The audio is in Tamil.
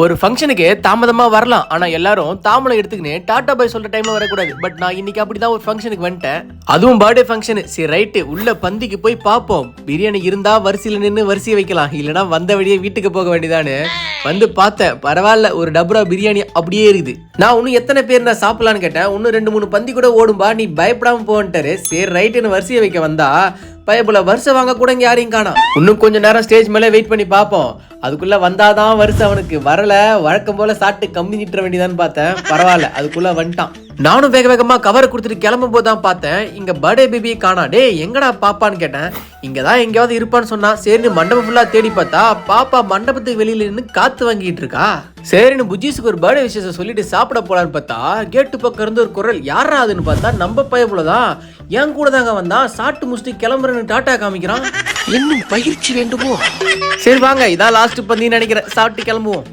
ஒரு ஃபங்க்ஷனுக்கு தாமதமாக வரலாம். ஆனால் எல்லாரும் தாமலை எடுத்துக்கின்னு டாட்டா பாய் சொல்கிற டைமில் வரக்கூடாது. பட் நான் இன்னைக்கு அப்படிதான் ஒரு ஃபங்க்ஷனுக்கு வந்துட்டேன். அதுவும் பர்த்டே ஃபங்க்ஷனு சரி ரைட்டு உள்ள பந்திக்கு போய் பார்ப்போம். பிரியாணி இருந்தால் வரிசையில் நின்று வரிசையை வைக்கலாம். இல்லைன்னா வந்த வழியே வீட்டுக்கு போக வேண்டியதானு. வந்து பார்த்தேன். பரவாயில்ல ஒரு டபரா பிரியாணி அப்படியே இருக்குது. நான் இன்னும் எத்தனை பேர் நான் சாப்பிடலான்னு கேட்டேன். இன்னும் ரெண்டு மூணு பந்தி கூட ஓடும்பா. நீ பயப்படாமல் போன்ட்டாரு. சரி ரைட்டுன்னு வரிசையை வைக்க வந்தா பயப்புல வருஷம் வாங்க கூட இங்க யாரையும் காணா இன்னும் கொஞ்ச நேரம் ஸ்டேஜ் மேலே வெயிட் பண்ணி பார்ப்போம். அதுக்குள்ள வந்தாதான் வருஷம் அவனுக்கு வரல. வழக்கம் போல சாப்பிட்டு கம்மி நிட்டுற வேண்டியதான்னு பார்த்தேன். பரவாயில்ல அதுக்குள்ள வந்துட்டான். நானும் வேக வேகமா கவர் கொடுத்துட்டு கிளம்பும் போது தான் பார்த்தேன். இங்க பர்த்டே பேபியை காணா. டேய் எங்கடா பாப்பான்னு கேட்டேன். இங்க தான் எங்கேயாவது இருப்பான்னு சொன்னா சரின்னு மண்டபம் ஃபுல்லா தேடி பார்த்தா பாப்பா மண்டபத்துக்கு வெளியில நின்று காத்து வாங்கிட்டு இருக்கா. சரின்னு புஜீஸுக்கு ஒரு பர்த்டே விஷயத்தை சொல்லிட்டு சாப்பிட போலான்னு பார்த்தா கேட்டு பக்கம் இருந்து ஒரு குரல் யாரா அதுன்னு பார்த்தா நம்ம பயப்புலதான் என் கூட தாங்க வந்தான். சாப்பிட்டு முடிச்சுட்டு கிளம்புறேன்னு டாட்டா காமிக்கிறான். இன்னும் பயிற்சி வேண்டுமோ? சரி வாங்க இதான் லாஸ்ட் பந்தின்னு நினைக்கிறேன். சாப்பிட்டு கிளம்புவோம்.